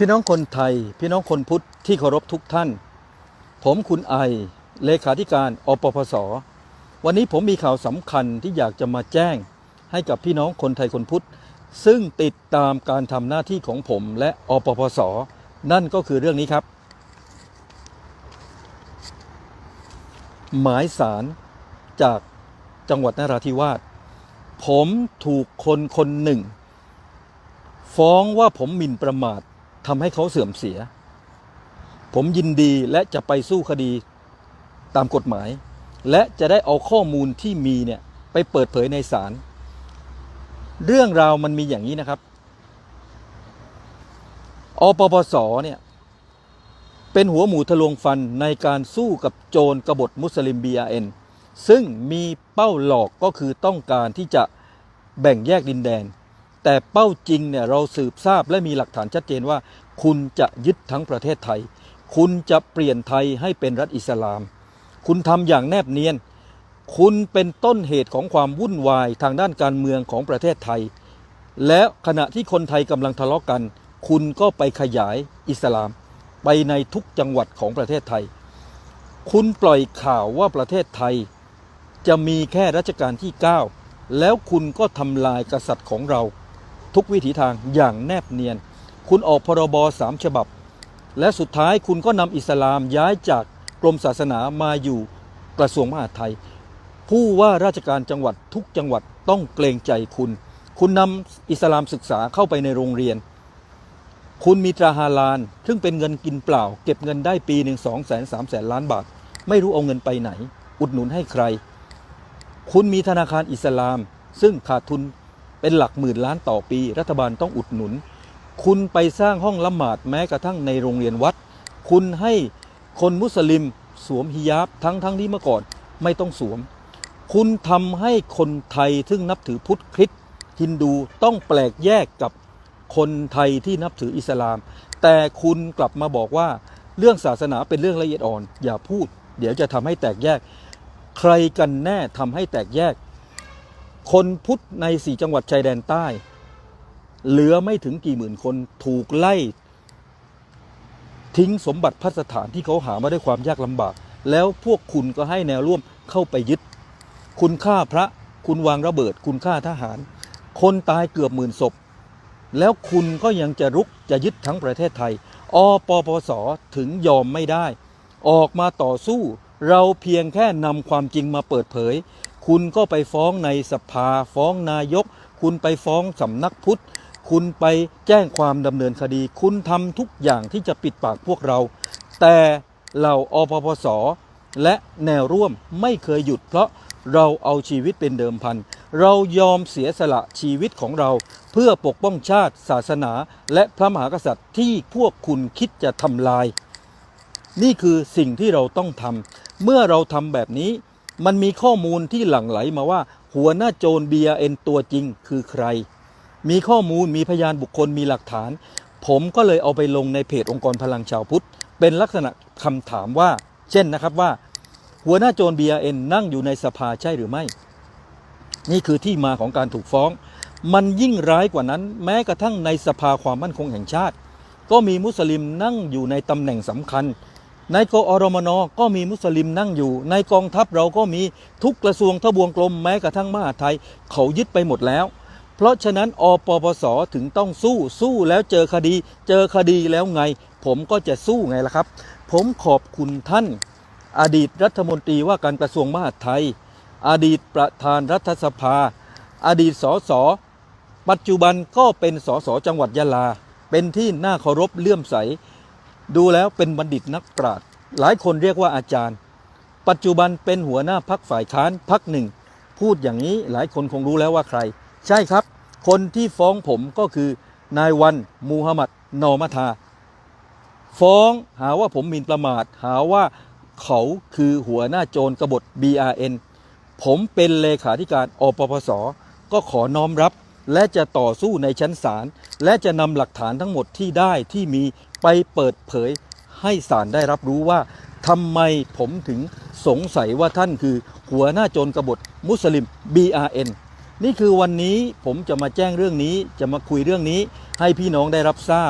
พี่น้องคนไทย พี่น้องคนพุทธที่เคารพทุกท่าน ผมคุณไอ เลขาธิการอปพส วันนี้ผมมีข่าวสำคัญที่อยากจะมาแจ้ง ให้กับพี่น้องคนไทยคนพุทธ ซึ่งติดตามการทำหน้าที่ของผมและอปพส นั่นก็คือเรื่องนี้ครับ หมายสารจากจังหวัดนราธิวาสผมถูกคนคนหนึ่ง ฟ้องว่าผมหมิ่นประมาท ทำให้เขาเสื่อมเสีย ผมยินดีและจะไปสู้คดีตามกฎหมาย และจะได้เอาข้อมูลที่มีเนี่ยไปเปิดเผยในศาลเรื่องราวมันมีอย่างนี้นะครับอปปสเนี่ยเป็นหัวหมูทะลวงฟันในการสู้กับโจรกบฏมุสลิม BRN ซึ่งมีเป้าหลอกก็คือต้องการที่จะแบ่งแยกดินแดน แต่เป้าจริงเนี่ยเราสืบทราบและมีหลักฐานชัดเจนว่า คุณจะยึดทั้งประเทศไทย คุณจะเปลี่ยนไทยให้เป็นรัฐอิสลาม คุณทำอย่างแนบเนียน คุณเป็นต้นเหตุของความวุ่นวายทางด้านการเมืองของประเทศไทย และขณะที่คนไทยกำลังทะเลาะกัน คุณก็ไปขยายอิสลาม ไปในทุกจังหวัดของประเทศไทย คุณปล่อยข่าวว่าประเทศไทย จะมีแค่รัชกาลที่ 9 แล้วคุณก็ทำลายกษัตริย์ของเรา ทุกวิถีทางอย่างแนบเนียน คุณออกพรบสามฉบับ และสุดท้ายคุณก็นำอิสลามย้ายจากกรมศาสนามาอยู่กระทรวงมหาดไทย ผู้ว่าราชการจังหวัดทุกจังหวัดต้องเกรงใจคุณ คุณนำอิสลามศึกษาเข้าไปในโรงเรียน คุณมีตราฮาลาลซึ่งเป็นเงินกินเปล่า เก็บเงินได้ปีหนึ่งสองแสนสามแสนล้านบาท ไม่รู้เอาเงินไปไหน อุดหนุนให้ใคร คุณมีธนาคารอิสลาม ซึ่งขาดทุน เป็นหลักหมื่นล้านต่อปี รัฐบาลต้องอุดหนุน คุณไปสร้างห้องละหมาดแม้กระทั่งในโรงเรียนวัด คุณให้คนมุสลิมสวมฮิญาบทั้งทั้งที่เมื่อก่อนไม่ต้องสวม คุณทำให้คนไทยซึ่งนับถือพุทธคริสต์ฮินดูต้องแปลกแยกกับคนไทยที่นับถืออิสลาม แต่คุณกลับมาบอกว่าเรื่องศาสนาเป็นเรื่องละเอียดอ่อน อย่าพูด เดี๋ยวจะทำให้แตกแยก ใครกันแน่ทำให้แตกแยก คนพุทธในสี่จังหวัดชายแดนใต้ เหลือไม่ถึงกี่หมื่นคนถูกไล่ ทิ้งสมบัติพัสถานที่เขาหามาด้วยความยากลำบาก แล้วพวกคุณก็ให้แนวร่วมเข้าไปยึด คุณฆ่าพระ คุณวางระเบิด คุณฆ่าทหาร คนตายเกือบหมื่นศพ แล้วคุณก็ยังจะรุกจะยึดทั้งประเทศไทย อปปสถึงยอมไม่ได้ ออกมาต่อสู้เราเพียงแค่นำความจริงมาเปิดเผย คุณก็ไปฟ้องในสภาฟ้องนายก คุณไปฟ้องสำนักพุทธ คุณไปแจ้งความดำเนินคดี คุณทำทุกอย่างที่จะปิดปากพวกเรา แต่เหล่าอปปสและแนวร่วมไม่เคยหยุดเพราะเราเอาชีวิตเป็นเดิมพัน เรายอมเสียสละชีวิตของเรา เพื่อปกป้องชาติ ศาสนา และพระมหากษัตริย์ที่พวกคุณคิดจะทำลาย นี่คือสิ่งที่เราต้องทำ เมื่อเราทำแบบนี้ มันมีข้อมูลที่หลั่งไหลมาว่า หัวหน้าโจร BRN ตัวจริงคือใคร มีข้อมูลมีพยานบุคคลมีหลักฐาน ผมก็เลยเอาไปลงในเพจองค์กรพลังชาวพุทธ เป็นลักษณะคำถามว่า เช่นนะครับว่า หัวหน้าโจร BRN นั่งอยู่ในสภาใช่หรือไม่ นี่คือที่มาของการถูกฟ้อง มันยิ่งร้ายกว่านั้น แม้กระทั่งในสภาความมั่นคงแห่งชาติ ก็มีมุสลิมนั่งอยู่ในตำแหน่งสำคัญ ในกอรมนก็มีมุสลิมนั่งอยู่ ในกองทัพเราก็มีทุกกระทรวงทบวงกลมแม้กระทั่งมหาไทย เขายึดไปหมดแล้ว เพราะฉะนั้นอปปสถึงต้องสู้สู้แล้วเจอคดี เจอคดีแล้วไง ผมก็จะสู้ไงล่ะครับ ผมขอบคุณท่าน อดีตรัฐมนตรีว่าการกระทรวงมหาดไทย อดีตประธานรัฐสภา อดีตสสปัจจุบันก็เป็นสสจังหวัดยะลา เป็นที่น่าเคารพเลื่อมใส ดูแล้วเป็นบัณฑิตนักปราชญ์หลายคนเรียกว่าอาจารย์ ปัจจุบันเป็นหัวหน้าพักฝ่ายค้านพักหนึ่ง พูดอย่างนี้หลายคนคงรู้แล้วว่าใคร ใช่ครับ คนที่ฟ้องผมก็คือนายวันมูฮัมหมัดนอมัทา ฟ้องหาว่าผมหมิ่นประมาท หาว่าเขาคือหัวหน้าโจรกบฏ BRN ผมเป็นเลขาธิการอปปส ก็ขอน้อมรับ และจะต่อสู้ในชั้นศาลและจะนำหลักฐานทั้งหมดที่ได้ที่มีไปเปิดเผยให้ศาลได้รับรู้ว่าทำไมผมถึงสงสัยว่าท่านคือหัวหน้าโจรกบฏมุสลิม BRN นี่คือวันนี้ผมจะมาแจ้งเรื่องนี้จะมาคุยเรื่องนี้ให้พี่น้องได้รับทราบ